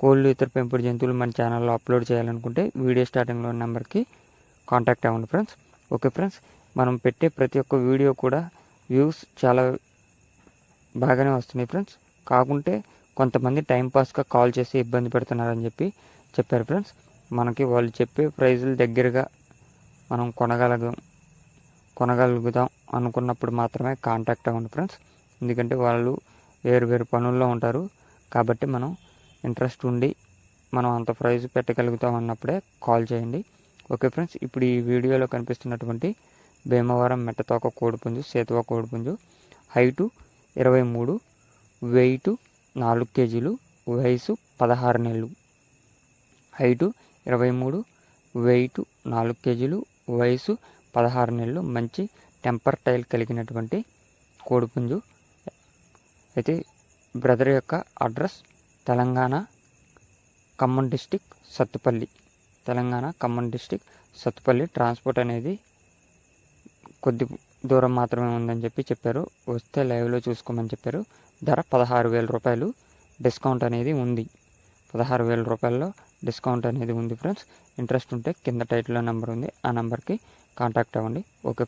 కోళ్ళు ఇతర పెంపుడు జంతువులు మన ఛానల్లో అప్లోడ్ చేయాలనుకుంటే వీడియో స్టార్టింగ్లో ఉన్న నెంబర్కి కాంటాక్ట్ అవ్వండి ఫ్రెండ్స్. ఓకే ఫ్రెండ్స్ మనం పెట్టే ప్రతి ఒక్క వీడియో కూడా వ్యూస్ చాలా బాగానే వస్తున్నాయి ఫ్రెండ్స్. కాకుంటే కొంతమంది టైంపాస్గా కాల్ చేసి ఇబ్బంది పెడుతున్నారని చెప్పి చెప్పారు ఫ్రెండ్స్. మనకి వాళ్ళు చెప్పే ప్రైజులు దగ్గరగా మనం కొనగలగం కొనగలుగుదాం అనుకున్నప్పుడు మాత్రమే కాంటాక్ట్ అవ్వండి ఫ్రెండ్స్. ఎందుకంటే వాళ్ళు వేరు వేరు పనుల్లో ఉంటారు. కాబట్టి మనం ఇంట్రెస్ట్ ఉండి మనం అంత ప్రైజ్ పెట్టగలుగుతాం అన్నప్పుడే కాల్ చేయండి. ఓకే ఫ్రెండ్స్ ఇప్పుడు ఈ వీడియోలో కనిపిస్తున్నటువంటి భీమవరం మెట్టతోక కోడిపుంజు సేతువ కోడిపుంజు హైటు ఇరవై మూడు వెయిట్ నాలుగు కేజీలు వయసు పదహారు నెలలు. హైటు ఇరవై మూడు వెయిట్ నాలుగు కేజీలు వయసు పదహారు నెలలు మంచి టెంపర్ టైల్ కలిగినటువంటి కోడిపుంజు. అయితే బ్రదర్ యొక్క address Telangana Khammam district Sathupalli. Telangana Khammam district Sathupalli transport అనేది కొద్ది దూరం మాత్రమే ఉందని చెప్పి చెప్పారు. వస్తే లైవ్లో చూసుకోమని చెప్పారు. ధర పదహారు వేల రూపాయలు. డిస్కౌంట్ అనేది ఉంది. పదహారు వేల రూపాయల్లో డిస్కౌంట్ అనేది ఉంది ఫ్రెండ్స్. ఇంట్రెస్ట్ ఉంటే కింద టైటిల్లో నెంబర్ ఉంది. ఆ నెంబర్కి కాంటాక్ట్ అవ్వండి. ఓకే.